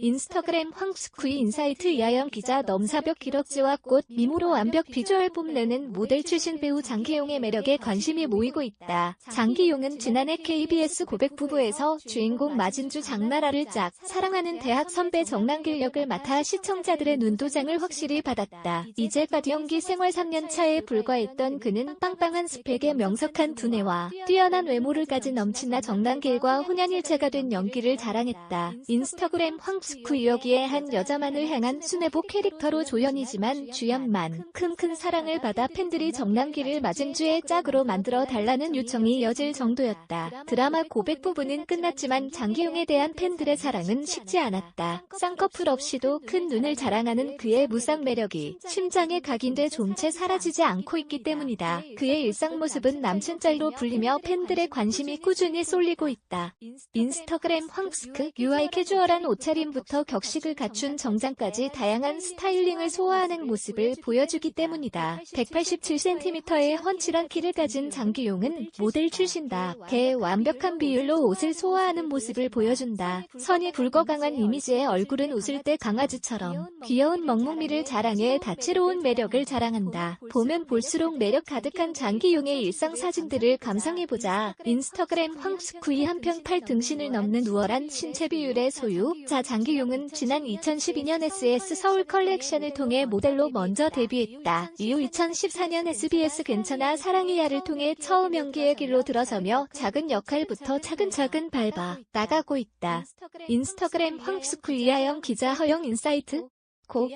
인스타그램 황스쿠이 인사이트 이하영 기자 넘사벽 기럭지와 꽃 미모로 완벽 비주얼 뽐내는 모델 출신 배우 장기용의 매력에 관심이 모이고 있다. 장기용은 지난해 KBS 고백 부부에서 주인공 마진주 장나라를 짝 사랑하는 대학 선배 정남길 역을 맡아 시청자들의 눈도장을 확실히 받았다. 이제까지 연기 생활 3년 차에 불과했던 그는 빵빵한 스펙에 명석한 두뇌와 뛰어난 외모를 가진 넘치나 정남길과 혼연일체가 된 연기를 자랑했다. 인스타그램 황스 쿠이 여기에 한 여자만을 향한 순애보 캐릭터로 조연이지만 주연만 큼 큰 사랑을 받아 팬들이 정남길을 마진주의 짝으로 만들어 달라는 요청이 이어질 정도였다. 드라마 고백 부분은 끝났지만 장기용에 대한 팬들의 사랑은 식지 않았다. 쌍꺼풀 없이도 큰 눈을 자랑하는 그의 무쌍 매력이 심장에 각인돼 좀채 사라지지 않고 있기 때문이다. 그의 일상 모습은 남친 짤로 불리며 팬들의 관심이 꾸준히 쏠리고 있다. 인스타그램 황스크 UI 캐주얼한 옷차림 부터 격식을 갖춘 정장까지 다양한 스타일링을 소화하는 모습을 보여주기 때문이다. 187cm의 훤칠한 키를 가진 장기용은 모델 출신다. 개의 완벽한 비율로 옷을 소화하는 모습을 보여준다. 선이 굵어 강한 이미지의 얼굴은 웃을 때 강아지처럼 귀여운 먹먹미를 자랑해 다채로운 매력을 자랑한다. 보면 볼수록 매력 가득한 장기용의 일상 사진들을 감상해보자. 인스타그램 황스쿠이 한편 팔 등신을 넘는 우월한 신체 비율의 소유. 자 장기 용은 지난 2012년 SS 서울 컬렉션을 통해 모델로 먼저 데뷔했다. 이후 2014년 SBS 괜찮아 사랑이야를 통해 처음 연기의 길로 들어서며 작은 역할부터 차근차근 밟아 나가고 있다. 인스타그램 황스쿠이 하영 기자 허영 인사이트 고